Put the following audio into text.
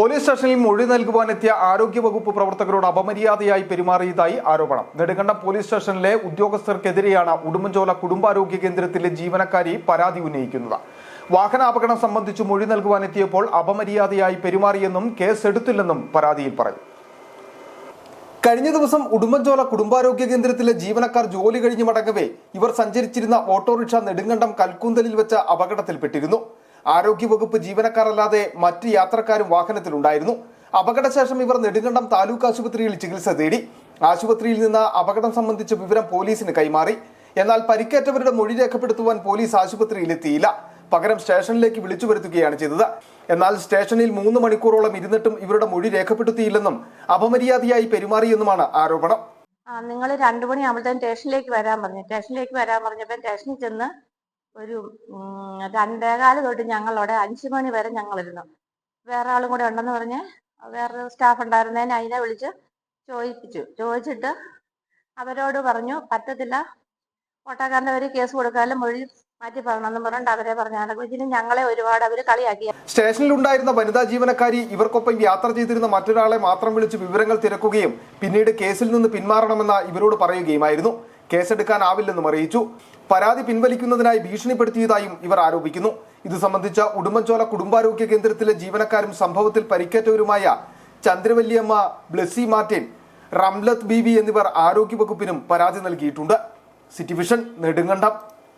Police സ്റ്റേഷനിൽ മൊഴി നൽകുവാനെത്തിയ ആരോഗ്യവകുപ്പ് പ്രവർത്തകരോട് അപമര്യാദയായി പെരുമാറിയതായി ആരോപണം. നെടുങ്കണ്ടം പോലീസ് സ്റ്റേഷനിലെ ഉദ്യോഗസ്ഥർക്കെതിരെയാണ് ഉടുമ്പൻചോല കുടുംബാരോഗ്യ കേന്ദ്രത്തിലെ ജീവനക്കാരി പരാതി ഉന്നയിക്കുന്നത്. വാഹനാപകടം സംബന്ധിച്ച് മൊഴി നൽകുവാനെത്തിയപ്പോൾ അപമര്യാദയായി പെരുമാറിയെന്നും കേസ് എടുത്തില്ലെന്നും പരാതിയിൽ പറയും കഴിഞ്ഞ ദിവസം ഉടുമ്പൻചോല കുടുംബാരോഗ്യ കേന്ദ്രത്തിലെ ജീവനക്കാർ ജോലി കഴിഞ്ഞ് മടങ്ങവേ ഇവർ സഞ്ചരിച്ചിരുന്ന ഓട്ടോറിക്ഷ നെടുങ്കണ്ടം കൽക്കുന്തലിൽ വെച്ച അപകടത്തിൽപ്പെട്ടിരുന്നു. ആരോഗ്യവകുപ്പ് ജീവനക്കാരല്ലാതെ മറ്റ് യാത്രക്കാരും വാഹനത്തിലുണ്ടായിരുന്നു. അപകടശേഷം ഇവർ നെടുങ്കണ്ടം താലൂക്ക് ആശുപത്രിയിൽ ചികിത്സ തേടി. ആശുപത്രിയിൽ നിന്ന് അപകടം സംബന്ധിച്ച വിവരം പോലീസിന് കൈമാറി. എന്നാൽ പരിക്കേറ്റവരുടെ മൊഴി രേഖപ്പെടുത്തുവാൻ പോലീസ് ആശുപത്രിയിലെത്തിയില്ല. പകരം സ്റ്റേഷനിലേക്ക് വിളിച്ചു വരുത്തുകയാണ് ചെയ്തത്. എന്നാൽ സ്റ്റേഷനിൽ മൂന്ന് മണിക്കൂറോളം ഇരുന്നിട്ടും ഇവരുടെ മൊഴി രേഖപ്പെടുത്തിയില്ലെന്നും അപമര്യാദയായി പെരുമാറിയെന്നുമാണ് ആരോപണം. നിങ്ങൾ രണ്ടു മണിയാകുമ്പോഴത്തേനും സ്റ്റേഷനിലേക്ക് വരാൻ പറഞ്ഞു. സ്റ്റേഷനിലേക്ക് വരാൻ പറഞ്ഞപ്പോൾ സ്റ്റേഷനിൽ ചെന്ന് ഒരു രണ്ടേകാൽ തൊട്ട് ഞങ്ങളവിടെ അഞ്ചു മണി വരെ ഞങ്ങളിരുന്നു. വേറെ ആളും കൂടെ ഉണ്ടെന്ന് പറഞ്ഞ് വേറൊരു സ്റ്റാഫ് ഉണ്ടായിരുന്നതിന് അതിനെ വിളിച്ച് ചോദിപ്പിച്ചു. ചോദിച്ചിട്ട് അവരോട് പറഞ്ഞു പറ്റത്തില്ല. ഓട്ടോക്കാരന്റെ പേര് കേസ് കൊടുക്കാനും മൊഴി മാറ്റി പറഞ്ഞെന്നും പറഞ്ഞിട്ട് അവരെ പറഞ്ഞാണ് ഇതിന് ഞങ്ങളെ ഒരുപാട് അവർ കളിയാക്കി. സ്റ്റേഷനിലുണ്ടായിരുന്ന വനിതാ ജീവനക്കാരി ഇവർക്കൊപ്പം യാത്ര ചെയ്തിരുന്ന മറ്റൊരാളെ മാത്രം വിളിച്ച് വിവരങ്ങൾ തിരക്കുകയും പിന്നീട് കേസിൽ നിന്ന് പിന്മാറണമെന്ന ഇവരോട് പറയുകയുമായിരുന്നു. കേസെടുക്കാനാവില്ലെന്നും അറിയിച്ചു. പരാതി പിൻവലിക്കുന്നതിനായി ഭീഷണിപ്പെടുത്തിയതായും ഇവർ ആരോപിക്കുന്നു. ഇത് സംബന്ധിച്ച ഉടുമ്പൻചോല കുടുംബാരോഗ്യ കേന്ദ്രത്തിലെ ജീവനക്കാരും സംഭവത്തിൽ പരിക്കേറ്റവരുമായ ചന്ദ്രവല്ലിയമ്മ ബ്ലെസി മാർട്ടിൻ റംലത്ത് ബി എന്നിവർ ആരോഗ്യവകുപ്പിനും പരാതി നൽകിയിട്ടുണ്ട്. City Vision Nedumkandam.